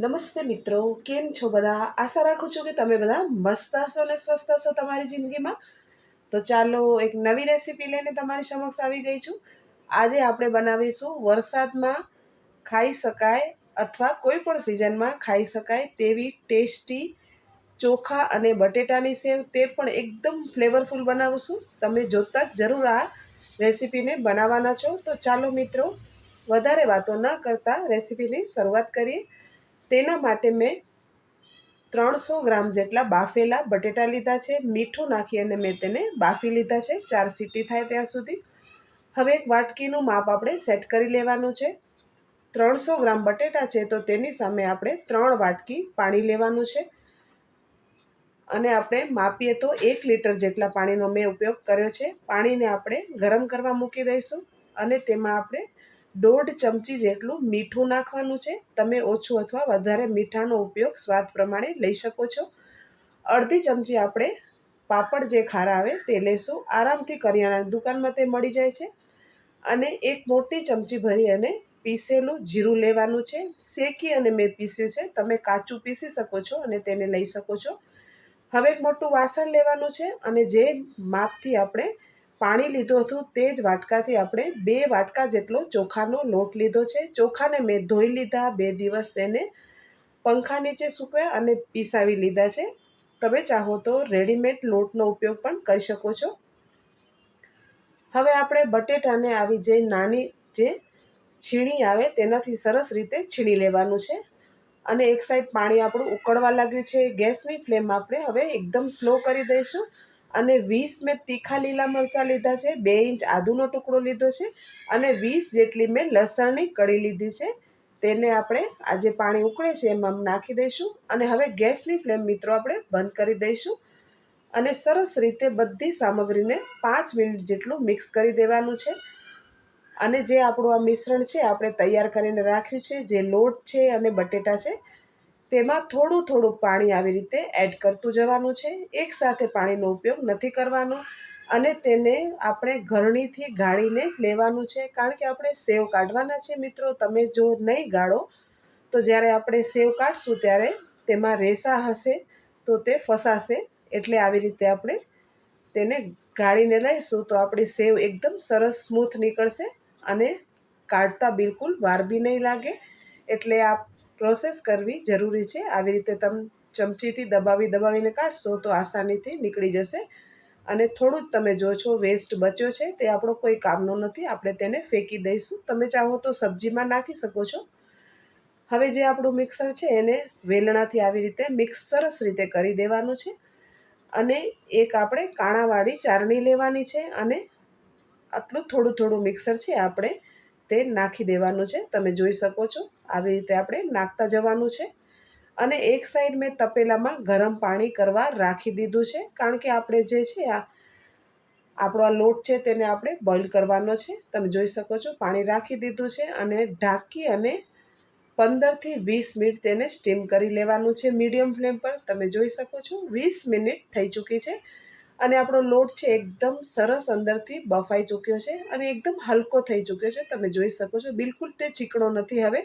નમસ્તે મિત્રો, કેમ છો બધા? આશા રાખું છું કે તમે બધા મસ્ત હશો ને સ્વસ્થ હશો તમારી જિંદગીમાં. તો ચાલો એક નવી રેસીપી લઈને તમારી સમક્ષ આવી ગઈ છું. આજે આપણે બનાવીશું વરસાદમાં ખાઈ શકાય અથવા કોઈ પણ સિઝનમાં ખાઈ શકાય તેવી ટેસ્ટી ચોખા અને બટેટાની સેવ તે પણ એકદમ ફ્લેવરફુલ બનાવશું. તમે જોતા જ જરૂર આ રેસીપીને બનાવવાના છો. તો ચાલો મિત્રો, વધારે વાતો ન કરતાં રેસીપીની શરૂઆત કરીએ. તેના માટે મેં ત્રણસો ગ્રામ જેટલા બાફેલા બટેટા લીધા છે, મીઠું નાખી અને મેં તેને બાફી લીધા છે, ચાર સીટી થાય ત્યાં સુધી. હવે એક વાટકીનું માપ આપણે સેટ કરી લેવાનું છે. ત્રણસો ગ્રામ બટેટા છે તો તેની સામે આપણે ત્રણ વાટકી પાણી લેવાનું છે. અને આપણે માપીએ તો એક લીટર જેટલા પાણીનો મેં ઉપયોગ કર્યો છે. પાણીને આપણે ગરમ કરવા મૂકી દઈશું અને તેમાં આપણે દોઢ ચમચી જેટલું મીઠું નાખવાનું છે. તમે ઓછું અથવા વધારે મીઠાનો ઉપયોગ સ્વાદ પ્રમાણે લઈ શકો છો. અડધી ચમચી આપણે પાપડ જે ખારા આવે તે લેશું. આરામથી કરિયાણા દુકાનમાં તે મળી જાય છે. અને એક મોટી ચમચી ભરી અને પીસેલું જીરું લેવાનું છે. શેકી અને મેં પીસ્યું છે. તમે કાચું પીસી શકો છો અને તેને લઈ શકો છો. હવે એક મોટું વાસણ લેવાનું છે અને જે માપથી આપણે પાણી લીધું હતું તે જ વાટકાથી આપણે બે વાટકા જેટલો ચોખાનો લોટ લીધો છે. ચોખાને મેં ધોઈ લીધા, બે દિવસ તેને પંખા નીચે સૂકવ્યા અને પીસાવી લીધા છે. તમે ચાહો તો રેડીમેડ લોટનો ઉપયોગ પણ કરી શકો છો. હવે આપણે બટેટાને આવી જે નાની જે છીણી આવે તેનાથી સરસ રીતે છીણી લેવાનું છે. અને એક સાઈડ પાણી આપણું ઉકળવા લાગ્યું છે. ગેસની ફ્લેમ આપણે હવે એકદમ સ્લો કરી દઈશું. અને વીસ મેં તીખા લીલા મરચાં લીધા છે, બે ઇંચ આદુનો ટુકડો લીધો છે અને વીસ જેટલી મેં લસણની કળી લીધી છે. તેને આપણે આજે પાણી ઉકળે છે એમાં નાખી દઈશું અને હવે ગેસની ફ્લેમ મિત્રો આપણે બંધ કરી દઈશું અને સરસ રીતે બધી સામગ્રીને પાંચ મિનિટ જેટલું મિક્સ કરી દેવાનું છે. અને જે આપણું આ મિશ્રણ છે, આપણે તૈયાર કરીને રાખ્યું છે, જે લોટ છે અને બટેટા છે તેમાં થોડું થોડું પાણી આવી રીતે એડ કરતું જવાનું છે. એકસાથે પાણીનો ઉપયોગ નથી કરવાનો અને તેને આપણે ઘરણીથી ગાળીને જ લેવાનું છે. કારણ કે આપણે સેવ કાઢવાના છે મિત્રો, તમે જો નહીં ગાળો, તો જ્યારે આપણે સેવ કાઢશું ત્યારે તેમાં રેસા હશે, તો તે ફસાશે. એટલે આવી રીતે આપણે તેને ગાળીને લઈશું તો આપણી સેવ એકદમ સરસ સ્મૂથ નીકળશે અને કાઢતા બિલકુલ વાર બી નહીં લાગે. એટલે આ પ્રોસેસ કરવી જરૂરી છે. આવી રીતે તમે ચમચીથી દબાવી દબાવીને કાઢશો તો આસાનીથી નીકળી જશે. અને થોડું જ તમે જો છો વેસ્ટ બચ્યો છે તે આપણો કોઈ કામનો નથી. આપણે તેને ફેંકી દઈશું. તમે ચાહો તો સબ્જીમાં નાખી શકો છો. હવે જે આપણું મિક્સર છે એને વેલણાથી આવી રીતે મિક્સ સરસ રીતે કરી દેવાનું છે. અને એક આપણે કાણાવાળી ચારણી લેવાની છે અને આટલું થોડું થોડું મિક્સર છે આપણે તે નાખી દેવાનું છે. તમે જોઈ શકો છો, આવી રીતે આપણે નાખતા જવાનું છે. અને એક સાઈડ મેં તપેલામાં ગરમ પાણી કરવા રાખી દીધું છે. કારણ કે આપણે જે છે આ, આપણો આ લોટ છે તેને આપણે બોઇલ કરવાનો છે. તમે જોઈ શકો છો, પાણી રાખી દીધું છે અને ઢાંકી અને પંદરથી વીસ મિનિટ તેને સ્ટીમ કરી લેવાનું છે. મીડિયમ ફ્લેમ પર તમે જોઈ શકો છો, વીસ મિનિટ થઈ ચૂકી છે. અને આપણો લોટ છે એકદમ સરસ અંદરથી બફાઈ ચૂક્યો છે અને એકદમ હલકો થઈ ચૂક્યો છે. તમે જોઈ શકો છો, બિલકુલ તે ચીકણો નથી હવે.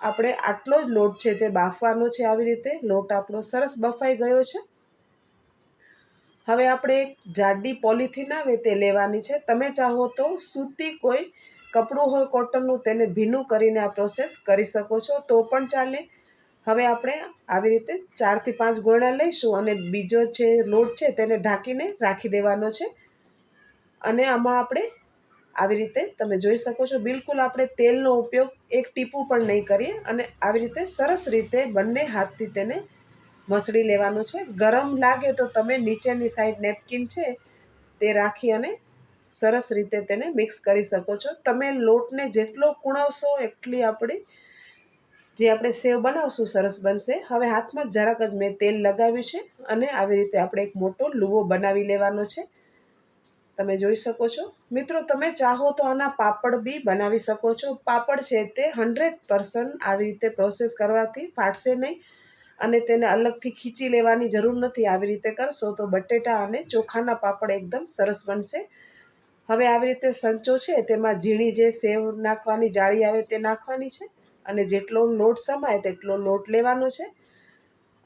આપણે આટલો જ લોટ છે તે બાફવાનો છે આવી રીતે. લોટ આપણો સરસ બફાઈ ગયો છે. હવે આપણે એક જાડી પોલિથીન આવે તે લેવાની છે. તમે ચાહો તો સૂતી કોઈ કપડું હોય કોટનનું તેને ભીનું કરીને આ પ્રોસેસ કરી શકો છો. તો પણ ચાલે. હવે આપણે આવી રીતે ચારથી પાંચ ગોળા લઈશું અને બીજો જે લોટ છે તેને ઢાંકીને રાખી દેવાનો છે. અને આમાં આપણે આવી રીતે તમે જોઈ શકો છો, બિલકુલ આપણે તેલનો ઉપયોગ એક ટીપું પણ નહીં કરીએ અને આવી રીતે સરસ રીતે બંને હાથથી તેને મસળી લેવાનું છે. ગરમ લાગે તો તમે નીચેની સાઈડ નેપકિન છે તે રાખી અને સરસ રીતે તેને મિક્સ કરી શકો છો. તમે લોટને જેટલો કૂણવશો એટલી આપણી જે આપણે સેવ બનાવશું, સરસ બનશે. હવે હાથમાં જરાક જ મેં તેલ લગાવ્યું છે અને આવી રીતે આપણે એક મોટો લુવો બનાવી લેવાનો છે. તમે જોઈ શકો છો. મિત્રો, તમે ચાહો તો આના પાપડ બી બનાવી શકો છો. પાપડ છે તે હંડ્રેડ પર્સન્ટ આવી રીતે પ્રોસેસ કરવાથી ફાટશે નહીં અને તેને અલગથી ખીચી લેવાની જરૂર નથી. આવી રીતે કરશો તો બટેટા અને ચોખાના પાપડ એકદમ સરસ બનશે. હવે આવી રીતે સંચો છે, તેમાં ઝીણી જે સેવ નાખવાની જાળી આવે તે નાખવાની છે. અને જેટલો લોટ સમાય તેટલો લોટ લેવાનો છે.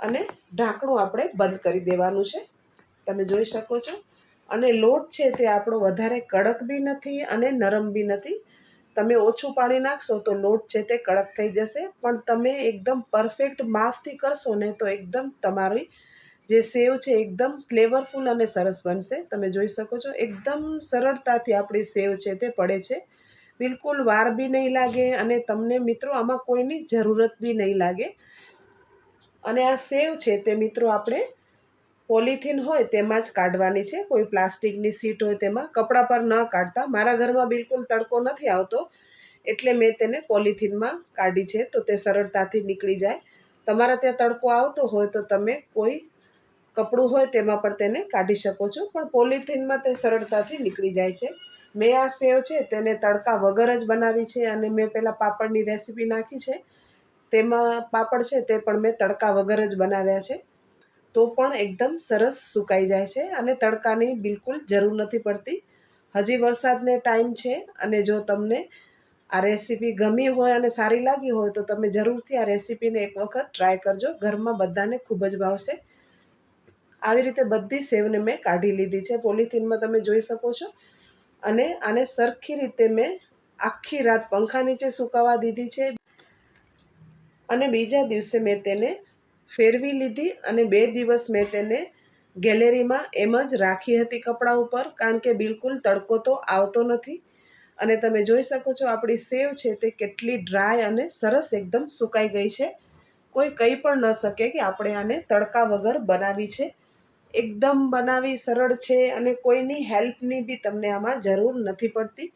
અને ઢાંકણું આપણે બંધ કરી દેવાનું છે. તમે જોઈ શકો છો. અને લોટ છે તે આપણો વધારે કડક બી નથી અને નરમ બી નથી. તમે ઓછું પાણી નાખશો તો લોટ છે તે કડક થઈ જશે. પણ તમે એકદમ પરફેક્ટ માફથી કરશો ને તો એકદમ તમારી જે સેવ છે એકદમ ફ્લેવરફુલ અને સરસ બનશે. તમે જોઈ શકો છો. એકદમ સરળતાથી આપણી સેવ છે તે પડે છે. બિલકુલ વાર બી નહીં લાગે અને તમને મિત્રો આમાં કોઈની જરૂરત બી નહીં લાગે. અને આ સેવ છે તે મિત્રો આપણે પોલિથીન હોય તેમાં જ કાઢવાની છે. કોઈ પ્લાસ્ટિકની સીટ હોય તેમાં કપડા પર ન કાઢતા. મારા ઘરમાં બિલકુલ તડકો નથી આવતો એટલે મેં તેને પોલિથીનમાં કાઢી છે તો તે સરળતાથી નીકળી જાય. તમારા ત્યાં તડકો આવતો હોય તો તમે કોઈ કપડું હોય તેમાં પણ તેને કાઢી શકો છો. પણ પોલિથીનમાં તે સરળતાથી નીકળી જાય છે. મેં આ સેવ છે તેને તડકા વગર જ બનાવી છે અને મેં પહેલાં પાપડની રેસીપી નાખી છે. તેમાં પાપડ છે તે પણ મેં તડકા વગર જ બનાવ્યા છે. તો પણ એકદમ સરસ સુકાઈ જાય છે અને તડકાની બિલકુલ જરૂર નથી પડતી. હજી વરસાદને ટાઈમ છે અને જો તમને આ રેસીપી ગમી હોય અને સારી લાગી હોય તો તમે જરૂરથી આ રેસીપીને એક વખત ટ્રાય કરજો. ઘરમાં બધાને ખૂબ જ ભાવશે. આવી રીતે બધી સેવને મેં કાઢી લીધી છે. પોલિથીનમાં તમે જોઈ શકો છો. અને આને સરખી રીતે મેં આખી રાત પંખા નીચે સુકાવા દીધી છે. અને બીજા દિવસે મેં તેને ફેરવી લીધી અને બે દિવસ મેં તેને ગેલેરીમાં એમ જ રાખી હતી કપડા ઉપર, કારણ કે બિલકુલ તડકો તો આવતો નથી. અને તમે જોઈ શકો છો આપણી સેવ છે તે કેટલી ડ્રાય અને સરસ એકદમ સુકાઈ ગઈ છે. કોઈ કંઈ પણ ન શકે કે આપણે આને તડકા વગર બનાવી છે. એકદમ બનાવી સરળ છે અને કોઈની હેલ્પની બી તમને આમાં જરૂર નથી પડતી.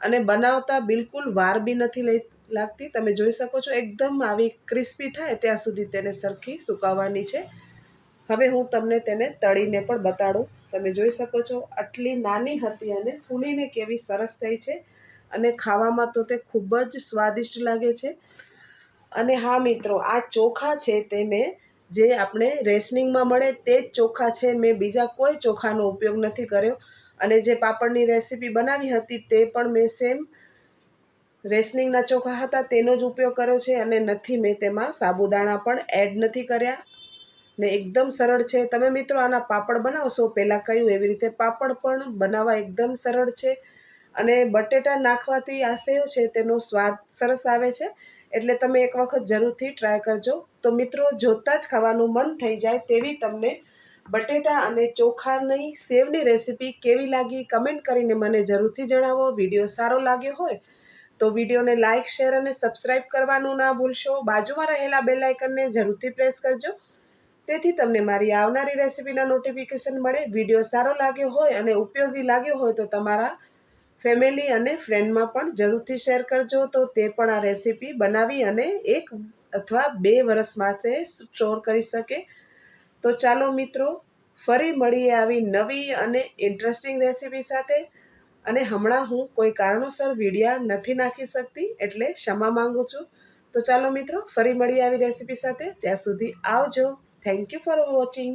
અને બનાવતા બિલકુલ વાર બી નથી લઈ લાગતી. તમે જોઈ શકો છો એકદમ આવી ક્રિસ્પી થાય ત્યાં સુધી તેને સરખી સુકાવવાની છે. હવે હું તમને તેને તળીને પણ બતાડું. તમે જોઈ શકો છો આટલી નાની હતી અને ફૂલીને કેવી સરસ થઈ છે. અને ખાવામાં તો તે ખૂબ જ સ્વાદિષ્ટ લાગે છે. અને હા મિત્રો, આ ચોખા છે તે મેં જે આપણે રેશનિંગમાં મળે તે જ ચોખા છે. મેં બીજા કોઈ ચોખાનો ઉપયોગ નથી કર્યો. અને જે પાપડની રેસીપી બનાવી હતી તે પણ મેં સેમ રેશનિંગના ચોખા હતા તેનો જ ઉપયોગ કર્યો છે અને નથી મેં તેમાં સાબુદાણા પણ એડ નથી કર્યા. ને એકદમ સરળ છે. તમે મિત્રો આના પાપડ બનાવશો પહેલાં કહ્યું એવી રીતે પાપડ પણ બનાવવા એકદમ સરળ છે. અને બટેટા નાખવાથી આ સેવ છે તેનો સ્વાદ સરસ આવે છે. એટલે તમે એક વખત જરૂરથી ટ્રાય કરજો. તો મિત્રો, જોતાં જ ખાવાનું મન થઈ જાય તેવી તમને બટેટા અને ચોખાની સેવની રેસીપી કેવી લાગી કમેન્ટ કરીને મને જરૂરથી જણાવો. વીડિયો સારો લાગ્યો હોય તો વિડીયોને લાઇક શેર અને સબસ્ક્રાઇબ કરવાનું ના ભૂલશો. બાજુમાં રહેલા બેલ આઇકનને જરૂરથી પ્રેસ કરજો. તેથી તમને મારી આવનારી રેસીપીના નોટિફિકેશન મળે. વીડિયો સારો લાગ્યો હોય અને ઉપયોગી લાગ્યો હોય તો તમારા ફેમિલી અને ફ્રેન્ડમાં પણ જરૂરથી શેર કરજો તો તે પણ આ રેસીપી બનાવી અને એક અથવા બે વર્ષ માટે સ્ટોર કરી શકે. તો ચાલો મિત્રો, ફરી મળીએ આવી નવી અને ઇન્ટરેસ્ટિંગ રેસીપી સાથે. અને હમણાં હું કોઈ કારણોસર વિડીયા નથી નાખી શકતી એટલે ક્ષમા માંગુ છું. તો ચાલો મિત્રો, ફરી મળીએ આવી રેસીપી સાથે. ત્યાં સુધી આવજો. Thank you for watching